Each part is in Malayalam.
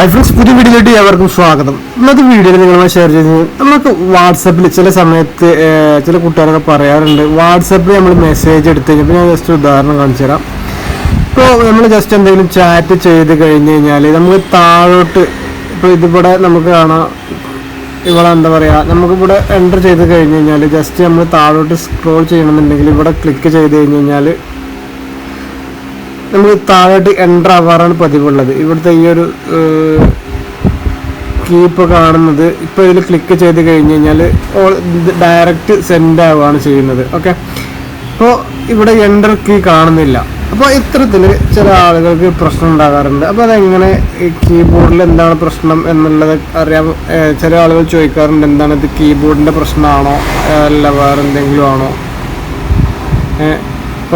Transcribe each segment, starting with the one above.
ഹൈ ഫ്രണ്ട്സ് പുതിയ വീഡിയോയിലേക്ക് ഏവർക്കും സ്വാഗതം. ഇന്നത്തെ വീഡിയോയിൽ നിങ്ങളുമായി ഷെയർ ചെയ്ത് നമുക്ക് വാട്സപ്പിൽ ചില സമയത്ത് ചില കൂട്ടുകാരൊക്കെ പറയാറുണ്ട്. വാട്സപ്പിൽ നമ്മൾ മെസ്സേജ് എടുത്തു കഴിഞ്ഞപ്പോൾ ഞാൻ ജസ്റ്റ് ഉദാഹരണം കാണിച്ചു തരാം. ഇപ്പോൾ നമ്മൾ ജസ്റ്റ് എന്തെങ്കിലും ചാറ്റ് ചെയ്ത് കഴിഞ്ഞ് കഴിഞ്ഞാൽ നമുക്ക് താഴോട്ട് ഇപ്പോൾ ഇതിവിടെ നമുക്ക് കാണാം. ഇവിടെ എന്താ പറയുക നമുക്കിവിടെ എന്റർ ചെയ്ത് കഴിഞ്ഞ് കഴിഞ്ഞാൽ ജസ്റ്റ് നമ്മൾ താഴോട്ട് സ്ക്രോൾ ചെയ്യണമെന്നുണ്ടെങ്കിൽ ഇവിടെ ക്ലിക്ക് ചെയ്ത് കഴിഞ്ഞ് കഴിഞ്ഞാൽ നമുക്ക് താഴോട്ട് എന്റർ ആവാറാണ് പതിവുള്ളത്. ഇവിടുത്തെ ഈ ഒരു കീപ്പ് കാണുന്നത് ഇപ്പോൾ ഇതിൽ ക്ലിക്ക് ചെയ്ത് കഴിഞ്ഞ് കഴിഞ്ഞാൽ ഡയറക്റ്റ് സെൻഡ് ആവുകയാണ് ചെയ്യുന്നത്. ഓക്കെ അപ്പോൾ ഇവിടെ എന്റർ കീ കാണുന്നില്ല. അപ്പോൾ ഇത്തരത്തിൽ ചില ആളുകൾക്ക് പ്രശ്നം ഉണ്ടാകാറുണ്ട്. അപ്പോൾ അതെങ്ങനെ കീബോർഡിൽ എന്താണ് പ്രശ്നം എന്നുള്ളത് അറിയാൻ ചില ആളുകൾ ചോദിക്കാറുണ്ട്. എന്താണ് ഇത് കീബോർഡിന്റെ പ്രശ്നമാണോ? അല്ല വേറെ എന്തെങ്കിലും ആണോ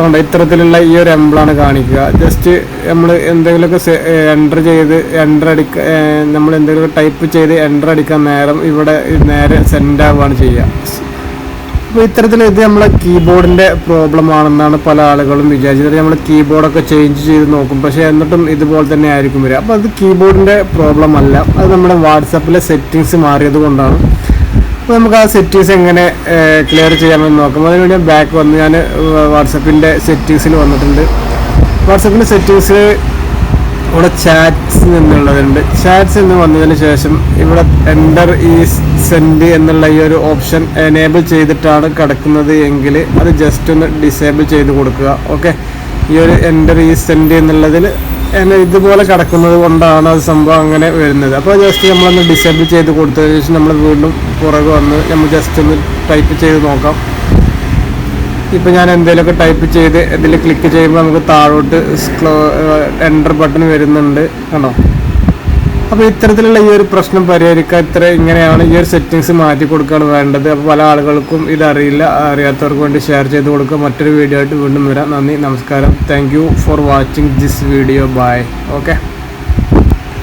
കണ്ടോ? ഇത്തരത്തിലുള്ള ഈ ഒരു എംബിളാണ് കാണിക്കുക. ജസ്റ്റ് നമ്മൾ എന്തെങ്കിലുമൊക്കെ എന്റർ ചെയ്ത് എന്റർ അടിക്ക നമ്മൾ എന്തെങ്കിലും ടൈപ്പ് ചെയ്ത് എന്റർ അടിക്കാൻ നേരം ഇവിടെ നേരെ സെൻഡ് ആവുകയാണ് ചെയ്യുക. അപ്പോൾ ഇത്തരത്തിൽ ഇത് നമ്മളെ കീബോർഡിന്റെ പ്രോബ്ലം ആണെന്നാണ് പല ആളുകളും വിചാരിച്ചത്. നമ്മൾ കീബോർഡൊക്കെ ചേഞ്ച് ചെയ്ത് നോക്കും. പക്ഷേ എന്നിട്ടും ഇതുപോലെ തന്നെ ആയിരിക്കും വരിക. അപ്പോൾ അത് കീബോർഡിന്റെ പ്രോബ്ലം അല്ല. അത് നമ്മുടെ വാട്സപ്പിലെ സെറ്റിങ്സ് മാറിയത് കൊണ്ടാണ്. അപ്പോൾ നമുക്ക് ആ സെറ്റിങ്സ് എങ്ങനെ ക്ലിയർ ചെയ്യാമെന്ന് നോക്കാം. അതിനുവേണ്ടി ബാക്ക് വന്ന് ഞാൻ വാട്സപ്പിന്റെ സെറ്റിങ്സിൽ വന്നിട്ടുണ്ട്. വാട്സപ്പിന്റെ സെറ്റിങ്സിൽ ഇവിടെ ചാറ്റ്സ് എന്നുള്ളതുണ്ട് ചാറ്റ്സ് എന്ന് വന്നതിന് ശേഷം ഇവിടെ എന്റർ ഈ സെൻഡ് എന്നുള്ള ഈ ഒരു ഓപ്ഷൻ എനേബിൾ ചെയ്തിട്ടാണ് കിടക്കുന്നത് എങ്കിൽ അത് ജസ്റ്റ് ഒന്ന് ഡിസേബിൾ ചെയ്ത് കൊടുക്കുക. ഓക്കെ ഈ ഒരു എന്റർ ഈ സെൻഡ് എന്നുള്ളതിൽ എന്നെ ഇതുപോലെ കിടക്കുന്നത് കൊണ്ടാണ് അത് സംഭവം അങ്ങനെ വരുന്നത്. അപ്പോൾ ജസ്റ്റ് നമ്മളൊന്ന് ഡിസേബിൾ ചെയ്ത് കൊടുത്തതിന് ശേഷം നമ്മൾ വീണ്ടും പുറകെ വന്ന് നമ്മൾ ജസ്റ്റ് ഒന്ന് ടൈപ്പ് ചെയ്ത് നോക്കാം. ഇപ്പം ഞാൻ എന്തെങ്കിലുമൊക്കെ ടൈപ്പ് ചെയ്ത് ഇതിൽ ക്ലിക്ക് ചെയ്യുമ്പോൾ നമുക്ക് താഴോട്ട് എന്റർ ബട്ടൺ വരുന്നുണ്ട്. കണ്ടോ അപ്പോൾ ഇത്തരത്തിലുള്ള ഈ ഒരു പ്രശ്നം പരിഹരിക്കാൻ ഇത്ര ഇങ്ങനെയാണ് ഈ ഒരു സെറ്റിങ്സ് മാറ്റി കൊടുക്കുകയാണ് വേണ്ടത്. അപ്പോൾ പല ആളുകൾക്കും ഇതറിയില്ല അറിയാത്തവർക്ക് വേണ്ടി ഷെയർ ചെയ്ത് കൊടുക്കുക. മറ്റൊരു വീഡിയോ ആയിട്ട് വീണ്ടും വരാം. നന്ദി നമസ്കാരം. Thank for watching this video bye okay